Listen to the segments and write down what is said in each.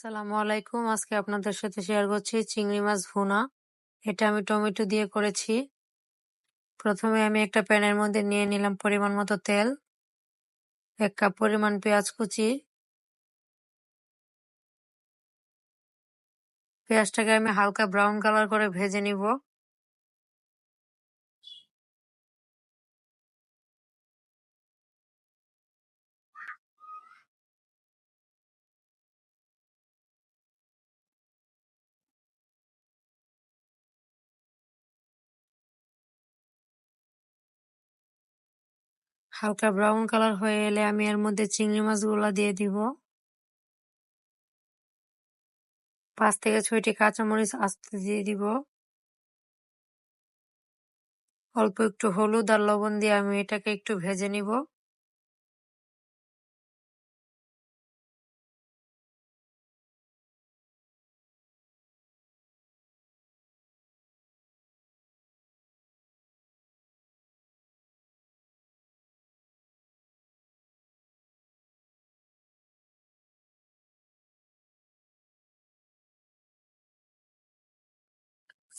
আসসালামু আলাইকুম। আজকে আপনাদের সাথে শেয়ার করছি চিংড়ি মাছ ভুনা। এটা আমি টমেটো দিয়ে করেছি। প্রথমে আমি একটা প্যানের মধ্যে নিয়ে নিলাম পরিমাণ মতো তেল। এক কাপ পরিমাণ পেঁয়াজ কুচি। পেঁয়াজটাকে আমি হালকা ব্রাউন কালার করে ভেজে নিব। হালকা ব্রাউন কালার হয়ে এলে আমি এর মধ্যে চিংড়ি মাছগুলো দিয়ে দিব। পাঁচ থেকে ছয়টি কাঁচামরিচ আস্তে দিয়ে দিব। অল্প একটু হলুদ আর লবণ দিয়ে আমি এটাকে একটু ভেজে নিব।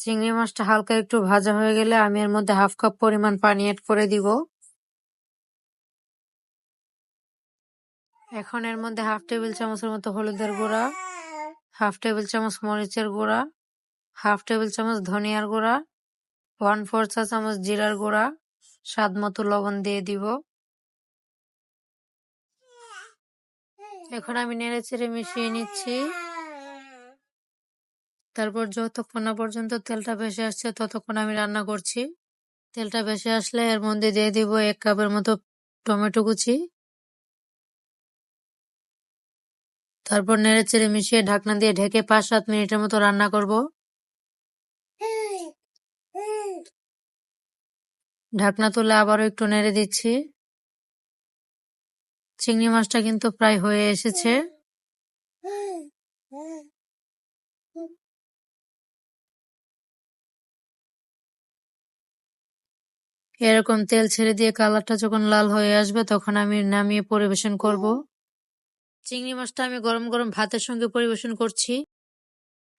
চিংড়ি মাছটা হালকা একটু ভাজা হয়ে গেলে আমি এর মধ্যে হাফ কাপ পরিমাণ পানি অ্যাড করে দিব। এখন এর মধ্যে হাফ টেবিল চামচের মতো হলুদের গুঁড়া, হাফ টেবিল চামচ মরিচের গুঁড়া, হাফ টেবিল চামচ ধনিয়ার গুঁড়া ওয়ান ফোর চা চামচ জিরার গুঁড়া, স্বাদ মতো লবণ দিয়ে দিব। এখন আমি নেড়ে চেড়ে মিশিয়ে নিচ্ছি। তারপর যতক্ষণ না পর্যন্ত তেলটা ভেসে আসছে, ততক্ষণ আমি রান্না করছি। তেলটা ভেসে আসলে এর মধ্যে দিয়ে দিব এক কাপের মতো টমেটো কুচি। তারপর নেড়ে চেড়ে মিশিয়ে ঢাকনা দিয়ে ঢেকে পাঁচ সাত মিনিটের মতো রান্না করব। ঢাকনা তুলে আবারও একটু নেড়ে দিচ্ছি। চিংড়ি মাছটা কিন্তু প্রায় হয়ে এসেছে। এরকম তেল ছেড়ে দিয়ে কালারটা যখন লাল হয়ে আসবে, তখন আমি নামিয়ে পরিবেশন করব। চিংড়ি মাছটা আমি গরম গরম ভাতের সঙ্গে পরিবেশন করছি।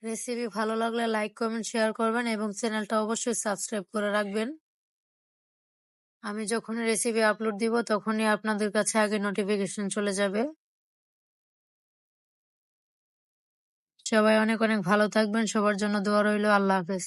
রেসিপি ভালো লাগলে লাইক, কমেন্ট, শেয়ার করবেন এবং চ্যানেলটা অবশ্যই সাবস্ক্রাইব করে রাখবেন। আমি যখন রেসিপি আপলোড দিব, তখনই আপনাদের কাছে আগে নোটিফিকেশন চলে যাবে। সবাই অনেক অনেক ভালো থাকবেন। সবার জন্য দোয়া রইল। আল্লাহ হাফেজ।